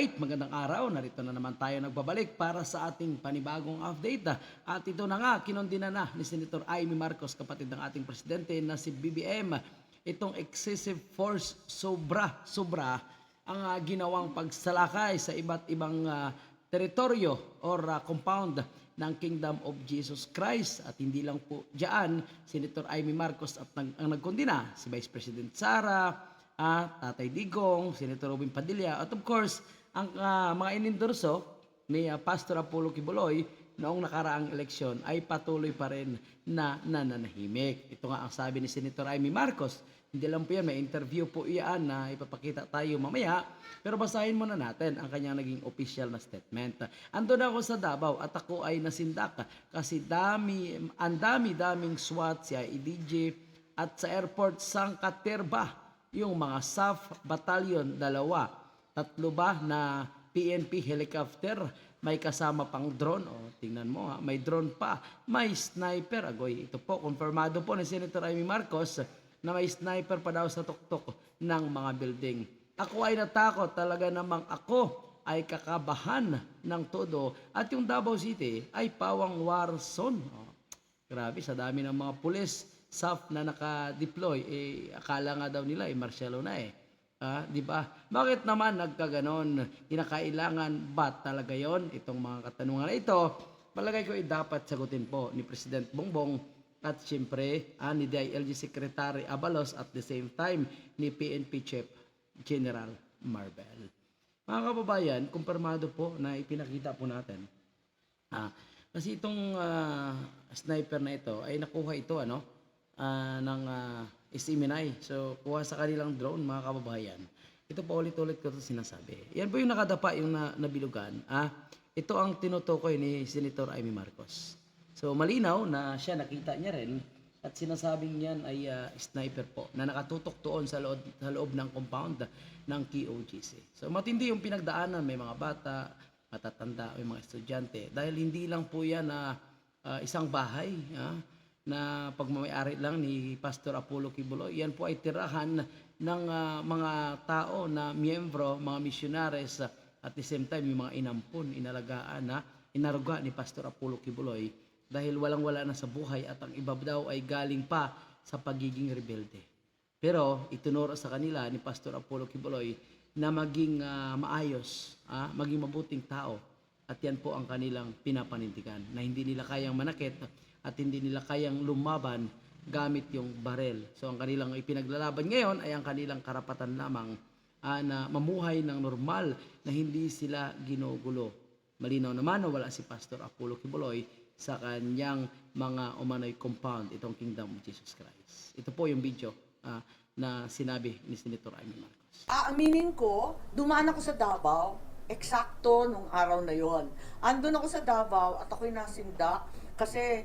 Alright, magandang araw. Narito na naman tayo nagbabalik para sa ating panibagong update. At ito na nga, kinondina na ni Senator Amy Marcos, kapatid ng ating presidente na si BBM. Itong excessive force sobra, sobra ang ah, ginawang pagsalakay sa iba't ibang ah, teritoryo or ah, compound ng Kingdom of Jesus Christ. At hindi lang po diyan, Senator Amy Marcos at nag, ang nagkondina, si Vice President Sara, ah, Tatay Digong, Senator Robin Padilla, at of course, ang ah, mga inendorso ni ah, Pastor Apollo Kibuloy noong nakaraang eleksyon ay patuloy pa rin na nananahimik. Ito nga ang sabi ni Senator Amy Marcos. Hindi lang po yan, may interview po iyan na ipapakita tayo mamaya. Pero basahin muna natin ang kanyang naging official na statement. Ando na ako sa Davao at ako ay nasindak kasi dami, ang dami-daming SWAT, si IDG at sa airport Sangkaterba yung mga SAF battalion dalawa, tatlo ba na PNP helicopter, may kasama pang drone, o tingnan mo ha, may drone pa, may sniper, agoy, ito po, konfirmado po ni Senator Amy Marcos na may sniper pa daw sa tuktok ng mga building. Ako ay natakot talaga namang ako ay kakabahan ng todo at yung Davao City ay pawang war zone. Oh, grabe, sa dami ng mga pulis, SAF na naka-deploy, eh, akala nga daw nila, eh, martialo na eh. Ah, di ba? Bakit naman nagkaganon? Kinakailangan ba talaga yon itong mga katanungan na ito? Palagay ko ay dapat sagutin po ni President Bongbong at siyempre ah, ni DILG Secretary Abalos at the same time ni PNP Chief General Marbel. Mga kababayan, kumpirmado po na ipinakita po natin Ah, kasi itong ah, sniper na ito ay nakuha ito ano ah, ng uh, Isiminay. So kuha sa kanilang drone mga kababayan. Ito pa ulit-ulit ko ito sinasabi. Yan po yung nakadapa yung na, nabilugan. Ah, ito ang tinutukoy ni Senator Amy Marcos. So malinaw na siya nakita niya rin at sinasabing niyan ay ah, sniper po na nakatutok doon sa loob, sa loob ng compound ng KOGC. So matindi yung pinagdaanan, may mga bata, matatanda, may mga estudyante. Dahil hindi lang po yan na ah, isang bahay ah, na pagmamayari lang ni Pastor Apollo Kibuloy. Yan po ay tirahan ng ah, mga tao na miyembro, mga missionaries, at the same time yung mga inampun, inalagaan na inaruga ni Pastor Apollo Kibuloy dahil walang-wala na sa buhay at ang iba daw ay galing pa sa pagiging rebelde. Pero itunuro sa kanila ni Pastor Apollo Kibuloy na maging ah, maayos, ah, maging mabuting tao. At yan po ang kanilang pinapanindigan na hindi nila kayang manakit at hindi nila kayang lumaban gamit yung barel. So ang kanilang ipinaglalaban ngayon ay ang kanilang karapatan lamang ah, na mamuhay ng normal na hindi sila ginugulo. Malinaw naman na wala si Pastor Apollo Kibuloy sa kanyang mga umano'y compound, itong Kingdom of Jesus Christ. Ito po yung video ah, na sinabi ni Senator Amy Marcos. Aaminin ko, dumaan ako sa Davao, eksakto nung araw na yon. Andun ako sa Davao at ako'y nasindak kasi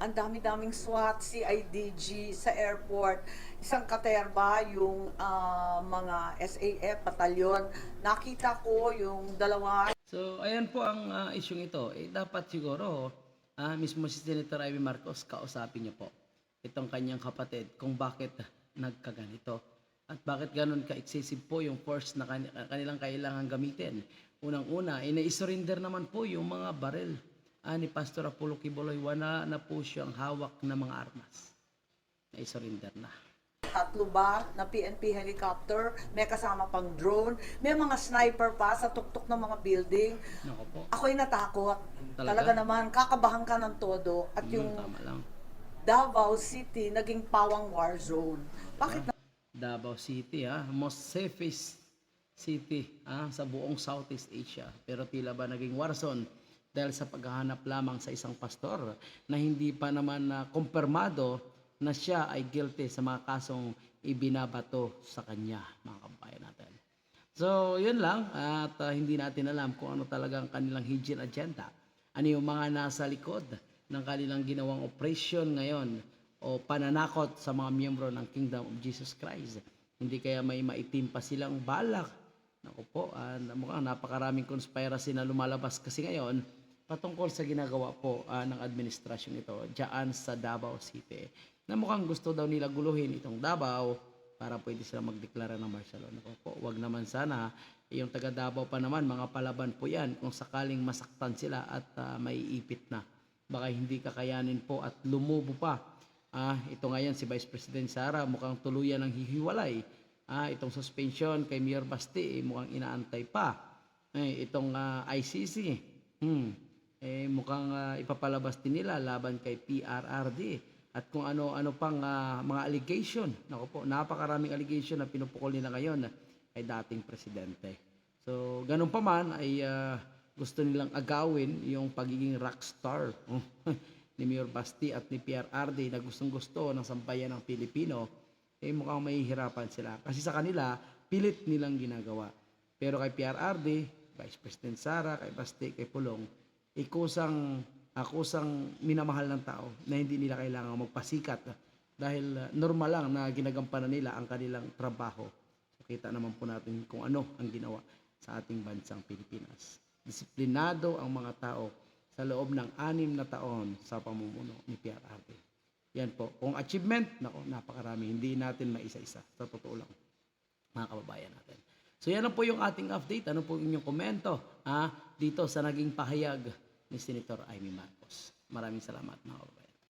ang dami-daming SWAT, CIDG sa airport, isang katerba, yung ah, mga SAF batalyon. Nakita ko yung dalawa So, ayan po ang ah, isyong ito. Eh, dapat siguro, ah, mismo si Senator Amy Marcos, kausapin niyo po itong kanyang kapatid kung bakit nagkaganito. At bakit ganun ka-excessive po yung force na kani- kanilang kailangan gamitin. Unang-una, inaisurrender naman po yung mga barel ah, ni Pastor Apollo Kibuloy. Wala na po siyang hawak na mga armas. Naisurrender na. tatlo ba na PNP helicopter, may kasama pang drone, may mga sniper pa sa tuktok ng mga building. Nako po. Ako'y natakot. Talaga? Talaga naman, kakabahan ka ng todo. At Yung yung tama lang. Davao City naging pawang war zone. Bakit na- Davao City, ha? most safest city ha? sa buong Southeast Asia. Pero tila ba naging war zone dahil sa paghahanap lamang sa isang pastor na hindi pa naman na kumpirmado na siya ay guilty sa mga kasong ibinabato sa kanya, mga kabayan natin. So, yun lang. At ah, hindi natin alam kung ano talagang kanilang hidden agenda. Ano yung mga nasa likod ng kanilang ginawang operation ngayon o pananakot sa mga miyembro ng Kingdom of Jesus Christ. Hindi kaya may maitim pa silang balak. Naku po, ah, mukhang napakaraming conspiracy na lumalabas kasi ngayon patungkol sa ginagawa po ah, ng administrasyon ito diyan sa Davao City. Na mukhang gusto daw nila guluhin itong Davao para pwede sila magdeklara ng martial law. Naku po, wag naman sana. Yung taga Davao pa naman, mga palaban po yan. Kung sakaling masaktan sila at ah, may ipit na. Baka hindi kakayanin po at lumubo pa. Ah, ito ngayon si Vice President Sara mukhang tuluyan ng hihiwalay. Ah, itong suspension kay Mayor Basti eh, mukhang inaantay pa. Eh, itong ah, ICC, hmm, eh, mukhang ah, ipapalabas din nila laban kay PRRD at kung ano-ano pang ah, mga allegation. Nako po, napakaraming allegation na pinupukol nila ngayon ay dating presidente. So, ganun pa man ay ah, gusto nilang agawin yung pagiging rockstar ni Mayor Basti at ni PRRD na gustong-gusto ng sambayan ng Pilipino, eh mukhang mahihirapan sila. Kasi sa kanila, pilit nilang ginagawa. Pero kay PRRD, Vice President Sara, kay Basti, kay Pulong, ikusang akusang minamahal ng tao na hindi nila kailangan magpasikat dahil uh, normal lang na ginagampanan nila ang kanilang trabaho. So, kita naman po natin kung ano ang ginawa sa ating bansang Pilipinas. Disiplinado ang mga tao sa loob ng anim na taon sa pamumuno ni PRRD. Yan po. Kung achievement, nako, napakarami. Hindi natin maisa-isa. Sa totoo lang mga kababayan natin. So yan po yung ating update. Ano po inyong komento ah, dito sa naging pahayag ni Senator Amy Marcos. Maraming salamat mga kababayan.